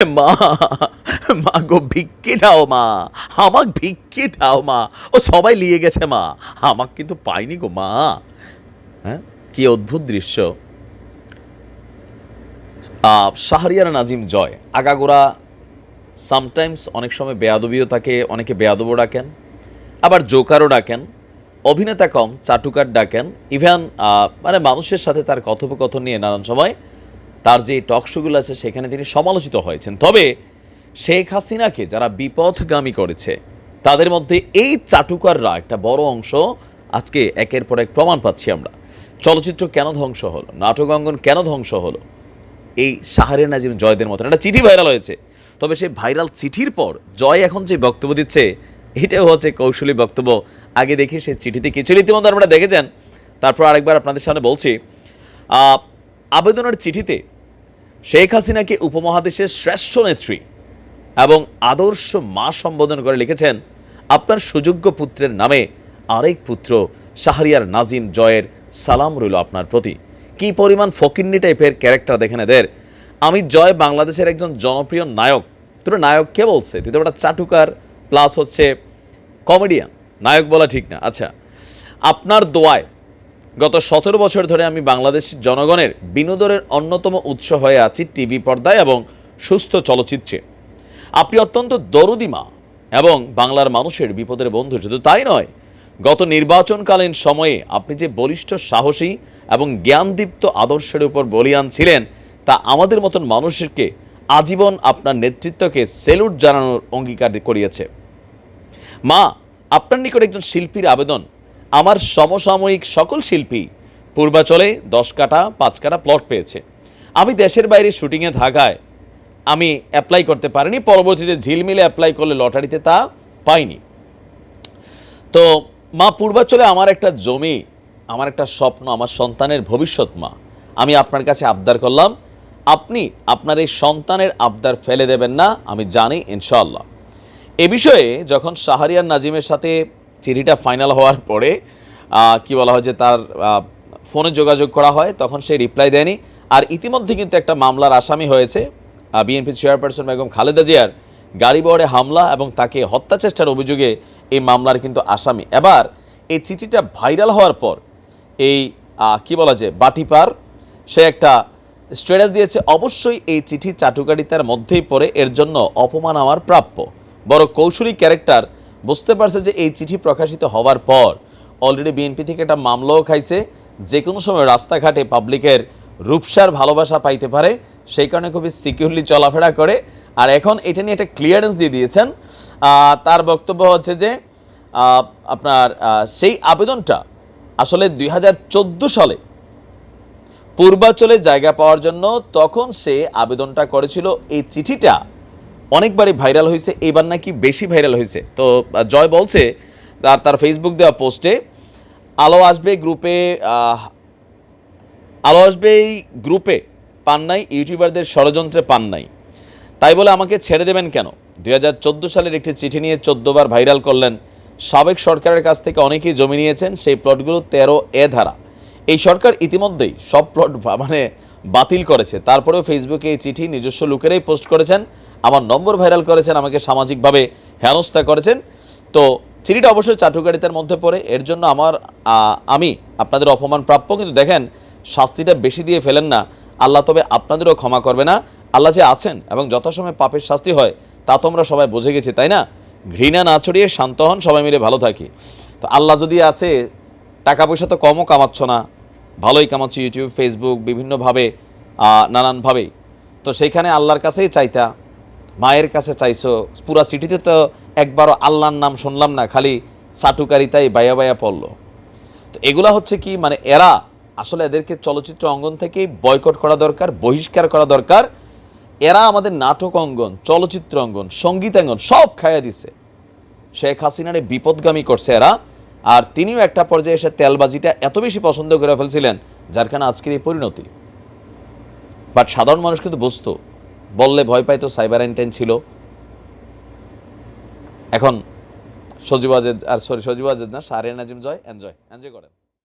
মা মা গো ভিক্ষি দাও মা, আমাক ভিক্ষি দাও মা। ও সবাই নিয়ে গেছে মা, আমাক কিন্তু পাইনি গো মা। হ্যাঁ কি অদ্ভুত দৃশ্য। শাহরিয়ার নাজিম জয়। আগাগোড়া সামটাইমস অনেক সময় বেয়াদবিও থাকে অনেকে বেয়াদবও ডাকেন। আবার জোকারও ডাকেন। অভিনেতা কম, চাটুকার ডাকেন। ইভেন মানে মানুষের সাথে তার কথোপকথন নিয়ে নানান সময় তার যে টক শোগুলো আছে, সেখানে তিনি সমালোচিত হয়েছেন। তবে শেখ হাসিনাকে যারা বিপথগামী করেছে, তাদের মধ্যে এই চাটুকাররা একটা বড় অংশ আজকে একের পর এক প্রমাণ পাচ্ছি আমরা। চলচ্চিত্র কেন ধ্বংস হলো? নাটক অঙ্গন কেন ধ্বংস হলো? এই শাহরিয়ার নাজিম জয়দের মতন একটা চিঠি ভাইরাল হয়েছে। তবে সেই ভাইরাল চিঠির পর জয় এখন যে বক্তব্য দিচ্ছে, এটাও হচ্ছে কৌশলী বক্তব্য। আগে দেখি সেই চিঠিতে কিছু ইতিমধ্যে আপনারা দেখেছেন। তারপর আরেকবার আপনাদের সামনে বলছি আবেদনের চিঠিতে শেখ হাসিনাকে উপমহাদেশের শ্রেষ্ঠ নেত্রী এবং আদর্শ মা সম্বোধন করে লিখেছেন, আপনার সুযোগ্য পুত্রের নামে আরেক পুত্র শাহরিয়ার নাজিম জয়ের সালাম রইল আপনার প্রতি। কি পরিমাণ ফকিন্নি টাইপের ক্যারেক্টার দেখেন এদের। আমি জয় বাংলাদেশের একজন জনপ্রিয় নায়ক। তোর নায়ক কে বলছে? তুই তো একটা চাটুকার প্লাস হচ্ছে কমেডিয়ান নায়ক বলা ঠিক না। আচ্ছা আপনার দোয়ায় গত সতেরো বছর ধরে আমি বাংলাদেশের জনগণের বিনোদনের অন্যতম উৎস হয়ে আছি টিভি পর্দায় এবং সুস্থ চলচ্চিত্রে। আপনি অত্যন্ত দরদি মা এবং বাংলার মানুষের বিপদের বন্ধু, শুধু তাই নয়, গত নির্বাচনকালীন সময়ে আপনি যে বলিষ্ঠ সাহসী এবং জ্ঞানদীপ্ত আদর্শের উপর বলিয়ান ছিলেন, তা আমাদের মতন মানুষকে আজীবন আপনার নেতৃত্বকে সেলুট জানানোর অঙ্গীকার করিয়েছে। মা, আপনার নিকট একজন শিল্পীর আবেদন আমার সমসাময়িক সকল শিল্পী পূর্বাচলে দশ কাটা পাঁচ কাটা প্লট পেয়েছে। আমি দেশের বাইরে শুটিংয়ে থাকায় আমি অ্যাপ্লাই করতে পারিনি, পরবর্তীতে ঝিলমিলে অ্যাপ্লাই করলে লটারিতে তা পাইনি। তো মা পূর্বাচলে আমার একটা জমি, আমার একটা স্বপ্ন, আমার সন্তানের ভবিষ্যৎ মা। আমি আপনার কাছে আবদার করলাম, আপনি আপনার এই সন্তানের আবদার ফেলে দেবেন না, আমি জানি ইনশাল্লাহ এ বিষয়ে যখন শাহরিয়ার নাজিমের সাথে চিঠিটা ফাইনাল হওয়ার পরে কি বলা হয় যে তার ফোনে যোগাযোগ করা হয়, তখন সে রিপ্লাই দেয়নি। আর ইতিমধ্যে কিন্তু একটা মামলার আসামি হয়েছে বিএনপি চেয়ারপারসন বেগম খালেদা জিয়ার। গাড়ি বহরে হামলা এবং তাকে হত্যা চেষ্টার অভিযোগে এই মামলার কিন্তু আসামি। এবার এই চিঠিটা ভাইরাল হওয়ার পর, এই কি বলা যায় বাটিপার, সে একটা স্ট্যাটাস দিয়েছে, অবশ্যই এই চিঠি চাটুকারিতার মধ্যেই পড়ে, এর জন্য অপমান আমার প্রাপ্য। বড় কৌশলী ক্যারেক্টার বুঝতে পারছে যে এই চিঠি প্রকাশিত হওয়ার পর অলরেডি বিএনপি থেকে একটা মামলাও খাইছে, যে কোনো সময় রাস্তাঘাটে পাবলিকের রূপসার ভালোবাসা পাইতে পারে, সেই কারণে খুবই সিকিউরলি চলাফেরা করে। আর এখন এটা নিয়ে একটা ক্লিয়ারেন্স দিয়ে দিয়েছেন। তার বক্তব্য হচ্ছে যে আপনার সেই আবেদনটা আসলে দুই হাজার চোদ্দ সালে পূর্বাচলে জায়গা পাওয়ার জন্য তখন সে আবেদনটা করেছিল। এই চিঠিটা অনেকবারই ভাইরাল হয়েছে, এবার নাকি বেশি ভাইরাল হয়েছে। তো জয় বলছে, তার তার ফেসবুক দেওয়া পোস্টে, আলো আসবে গ্রুপে আলো আসবে এই গ্রুপে, পান নাই, ইউটিউবারদের ষড়যন্ত্রে পান নাই। তাই বলে আমাকে ছেড়ে দেবেন কেন? দুই হাজার চোদ্দ সালের একটি চিঠি নিয়ে চোদ্দবার ভাইরাল করলেন সাবেক সরকারের কাছ থেকে অনেকেই জমি নিয়েছেন, সেই প্লটগুলো তেরো এ ধারা। এই সরকার ইতিমধ্যেই সব প্লট মানে বাতিল করেছে। তারপরেও ফেসবুকে এই চিঠি নিজস্ব লোকেরাই পোস্ট করেছেন। আমার নম্বর ভাইরাল করেছেন, আমাকে সামাজিকভাবে হেনস্থা করেছেন। তো চিঠিটা অবশ্যই চাটুকারিতার মধ্যে পড়ে। এর জন্য আমার আমি আপনাদের অপমান প্রাপ্য, কিন্তু দেখেন, শাস্তিটা বেশি দিয়ে ফেলেন না। আল্লাহ তবে আপনাদেরও ক্ষমা করবে না। আল্লাহ যে আছেন এবং যথাসময়ে পাপের শাস্তি হয়, তা তো আমরা সবাই বুঝে গেছি, তাই না? ঘৃণা না ছড়িয়ে শান্ত হন, সবাই মিলে ভালো থাকি। তো আল্লাহ যদি আসে টাকা পয়সা তো কমও কামাচ্ছ না। ভালোই কামাচ্ছ, ইউটিউব ফেসবুক বিভিন্নভাবে নানানভাবেই। তো সেইখানে আল্লাহর কাছেই চাইতা। মায়ের কাছে চাইছো। পুরা সিটিতে তো একবারও আল্লাহর নাম শুনলাম না, খালি সাটুকারিতাই বায়া বায়া পড়ল। তো এগুলা হচ্ছে কি মানে এরা আসলে এদেরকে চলচ্চিত্র অঙ্গন থেকেই বয়কট করা দরকার, বহিষ্কার করা দরকার। এরা আমাদের নাটক অঙ্গন, চলচ্চিত্র অঙ্গন সঙ্গীতাঙ্গন সব খাইয়া দিছে। শেখ হাসিনারে বিপদগামী করছে এরা। আর তিনিও একটা পর্যায়ে এসে তেলবাজিটা এত বেশি পছন্দ করে ফেলছিলেন, যার কারণে আজকের এই পরিণতি। বাট সাধারণ মানুষ কিন্তু বুঝতো বললে ভয় পাইতো সাইবার এন্টাইন ছিল। এখন সজীব আজেদ, আর সরি সজীব আজেদ না সারে নাজিম জয় এনজয় এনজয় করেন।